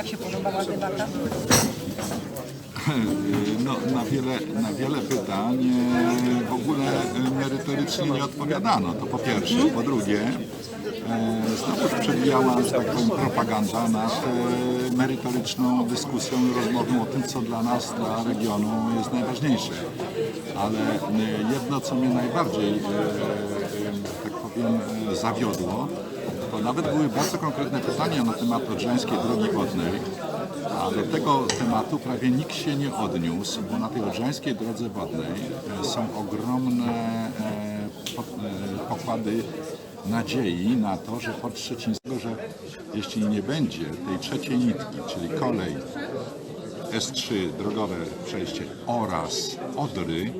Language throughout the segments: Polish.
Jak się podobała debata? No, na, wiele, na wiele pytań e, w ogóle e, merytorycznie nie odpowiadano. To po pierwsze. Po drugie, e, znowu przewijała, że propaganda nad merytoryczną dyskusją i rozmową o tym, co dla nas, dla regionu jest najważniejsze. Ale jedno, co mnie najbardziej, tak powiem, zawiodło, nawet były bardzo konkretne pytania na temat Odrzańskiej Drogi Wodnej, a do tego tematu prawie nikt się nie odniósł, bo na tej Odrzańskiej Drodze Wodnej e, są ogromne e, e, pokłady nadziei na to, że Port Szczecińskiego, że jeśli nie będzie tej trzeciej nitki, czyli kolej, S3, drogowe przejście oraz Odry,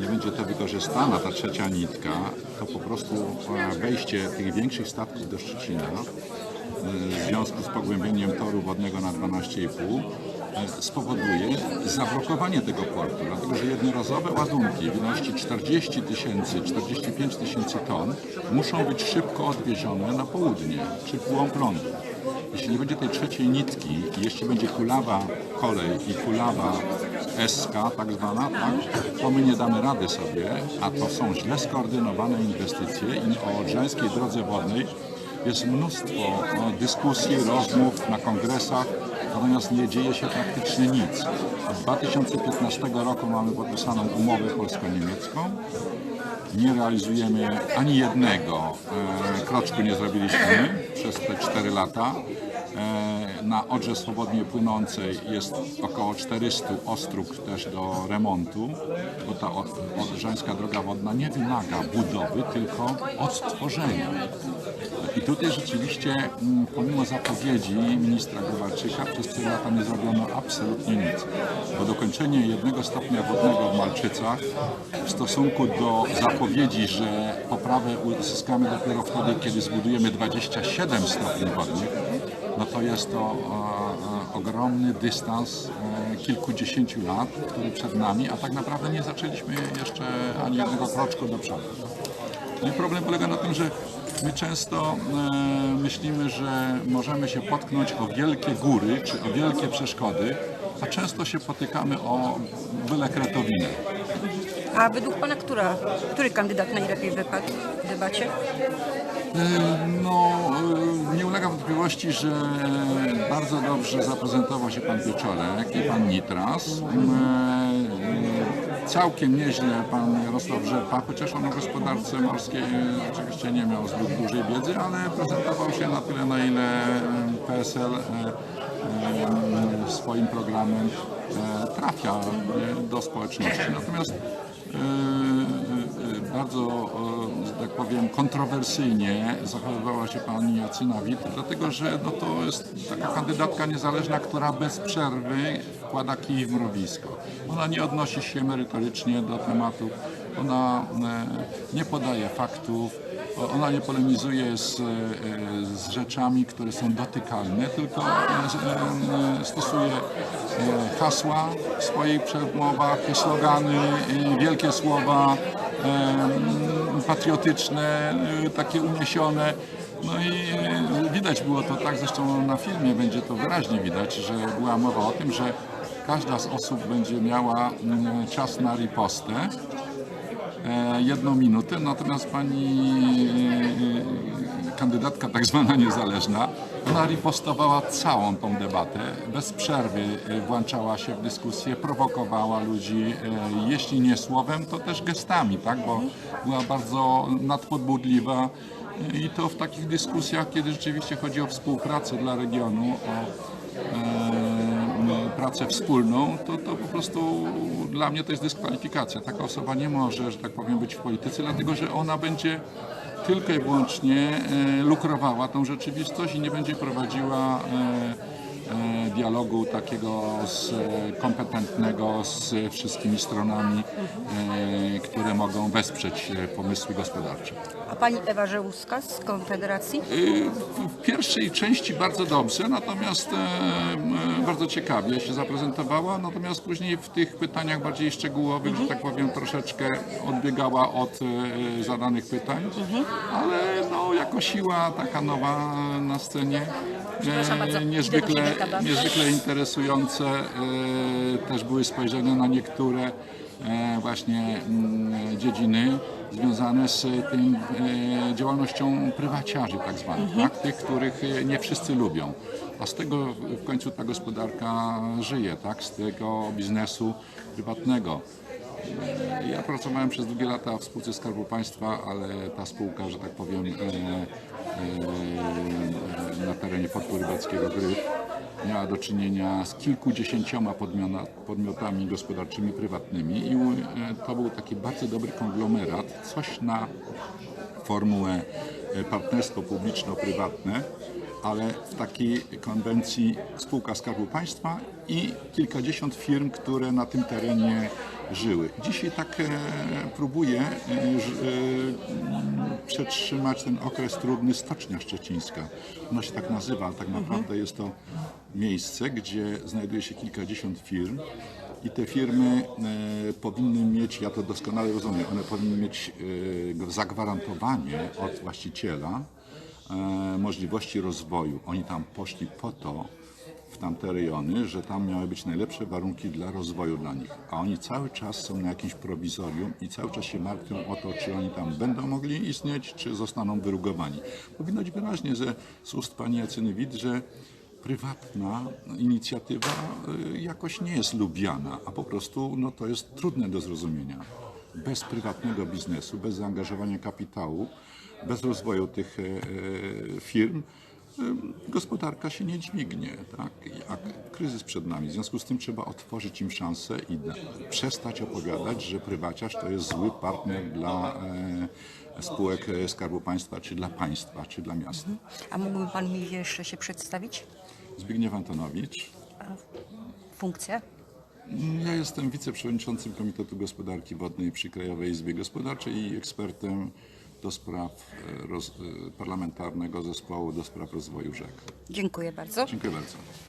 nie będzie to wykorzystana ta trzecia nitka, to po prostu e, wejście tych większych statków do Szczecina e, w związku z pogłębieniem toru wodnego na 12,5 e, spowoduje zablokowanie tego portu, dlatego że jednorazowe ładunki w ilości 40 tysięcy, 45 tysięcy ton muszą być szybko odwiezione na południe, czy w głąb lądu. Jeśli nie będzie tej trzeciej nitki jeśli będzie kulawa kolej i kulawa SK tak zwana, tak, to my nie damy rady sobie, a to są źle skoordynowane inwestycje i o Odrzańskiej Drodze Wodnej jest mnóstwo no, dyskusji, rozmów na kongresach, natomiast nie dzieje się praktycznie nic. Od 2015 roku mamy podpisaną umowę polsko-niemiecką, nie realizujemy ani jednego e, kroczku nie zrobiliśmy przez te 4 lata. E, na Odrze Swobodnie Płynącej jest około 400 ostróg też do remontu, bo ta Odrzańska Droga Wodna nie wymaga budowy, tylko odtworzenia. I tutaj rzeczywiście, mm, pomimo zapowiedzi ministra Gowalczyka, przez 4 lata nie zrobiono absolutnie nic. Bo dokończenie jednego stopnia wodnego w Malczycach w stosunku do zapowiedzi, że poprawę uzyskamy dopiero wtedy, kiedy zbudujemy 27 stopni wodnych, no to e, e, ogromny dystans e, kilkudziesięciu lat, który przed nami, a tak naprawdę nie zaczęliśmy jeszcze ani jednego kroczku do przodu. I problem polega na tym, że my często myślimy, że możemy się potknąć o wielkie góry czy o wielkie przeszkody, a często się potykamy o byle kretowinę. A według Pana która, który kandydat najlepiej wypadł E, No, e, nie ulega wątpliwości, że bardzo dobrze zaprezentował się pan Wieczorek i pan Nitras. E, Całkiem nieźle pan Jarosław Rzepa, chociaż on o gospodarce morskiej oczywiście nie miał zbyt dużej wiedzy, ale prezentował się na tyle, na ile PSL swoim programem trafia do społeczności. Natomiast bardzo, e, że tak powiem, kontrowersyjnie zachowywała się pani Jacyna Wit, dlatego że no, to jest taka kandydatka niezależna, która bez przerwy wkłada kij w mrowisko. Ona nie odnosi się merytorycznie do tematu, ona e, nie podaje faktów, ona nie polemizuje z, e, z rzeczami, które są dotykalne, tylko stosuje hasła w swoich przemowach, slogany, wielkie słowa patriotyczne, e, takie uniesione. No i e, widać było to tak, zresztą na filmie będzie to wyraźnie widać, że była mowa o tym, że każda z osób będzie miała mm, czas na ripostę e, jedną minutę, natomiast pani e, kandydatka tak zwana niezależna, ona ripostowała całą tą debatę, bez przerwy e, włączała się w dyskusję, prowokowała ludzi, e, jeśli nie słowem, to też gestami, tak, bo była bardzo nadpodbudliwa e, i to w takich dyskusjach, kiedy rzeczywiście chodzi o współpracę dla regionu, o e, pracę wspólną, to, to po prostu dla mnie to jest dyskwalifikacja. Taka osoba nie może, że tak powiem, być w polityce, dlatego że ona będzie tylko i wyłącznie e, lukrowała tą rzeczywistość i nie będzie prowadziła e, dialogu takiego z, e, kompetentnego z wszystkimi stronami, e, które mogą wesprzeć e, pomysły gospodarcze. A Pani Ewa Żełuska z Konfederacji? Y, W pierwszej części bardzo dobrze, natomiast bardzo ciekawie się zaprezentowała, natomiast później w tych pytaniach bardziej szczegółowych, że tak powiem, troszeczkę odbiegała od zadanych pytań, ale no, jako siła taka nowa na scenie E, niezwykle, niezwykle interesujące e, też były spojrzenia na niektóre e, właśnie mm, dziedziny związane z tym e, działalnością prywaciarzy tak zwanych, Mhm. tak? tych, których nie wszyscy lubią. A z tego w końcu ta gospodarka żyje, tak? z tego biznesu prywatnego. Ja pracowałem przez długie lata w spółce Skarbu Państwa, ale ta spółka, że tak powiem, e, e, na terenie portu rybackiego Gryf miała do czynienia z kilkudziesięcioma podmiotami gospodarczymi prywatnymi i e, to był taki bardzo dobry konglomerat, coś na formułę e, partnerstwo publiczno-prywatne, ale w takiej konwencji spółka Skarbu Państwa i kilkadziesiąt firm, które na tym terenie żyły. Dzisiaj tak e, próbuje e, przetrzymać ten okres trudny Stocznia Szczecińska. Ona się tak nazywa, ale tak naprawdę jest to miejsce, gdzie znajduje się kilkadziesiąt firm i te firmy e, powinny mieć, ja to doskonale rozumiem, one powinny mieć zagwarantowanie od właściciela możliwości rozwoju. Oni tam poszli po to, tamte rejony, że tam miały być najlepsze warunki dla rozwoju dla nich. A oni cały czas są na jakimś prowizorium i cały czas się martwią o to, czy oni tam będą mogli istnieć, czy zostaną wyrugowani. Bo widać wyraźnie, że z ust pani Jacyny Wit, że prywatna inicjatywa y, jakoś nie jest lubiana, a po prostu no, to jest trudne do zrozumienia. Bez prywatnego biznesu, bez zaangażowania kapitału, bez rozwoju tych e, e, firm, gospodarka się nie dźwignie, tak? A kryzys przed nami. W związku z tym trzeba otworzyć im szansę i przestać opowiadać, że prywaciarz to jest zły partner dla e, spółek e, Skarbu Państwa, czy dla państwa, czy dla miasta. A mógłby pan mi jeszcze się przedstawić? Zbigniew Antonowicz. Funkcję? Ja jestem wiceprzewodniczącym Komitetu Gospodarki Wodnej przy Krajowej Izbie Gospodarczej i ekspertem do spraw e, roz, e, parlamentarnego zespołu do spraw rozwoju rzek. Dziękuję bardzo. Dziękuję bardzo.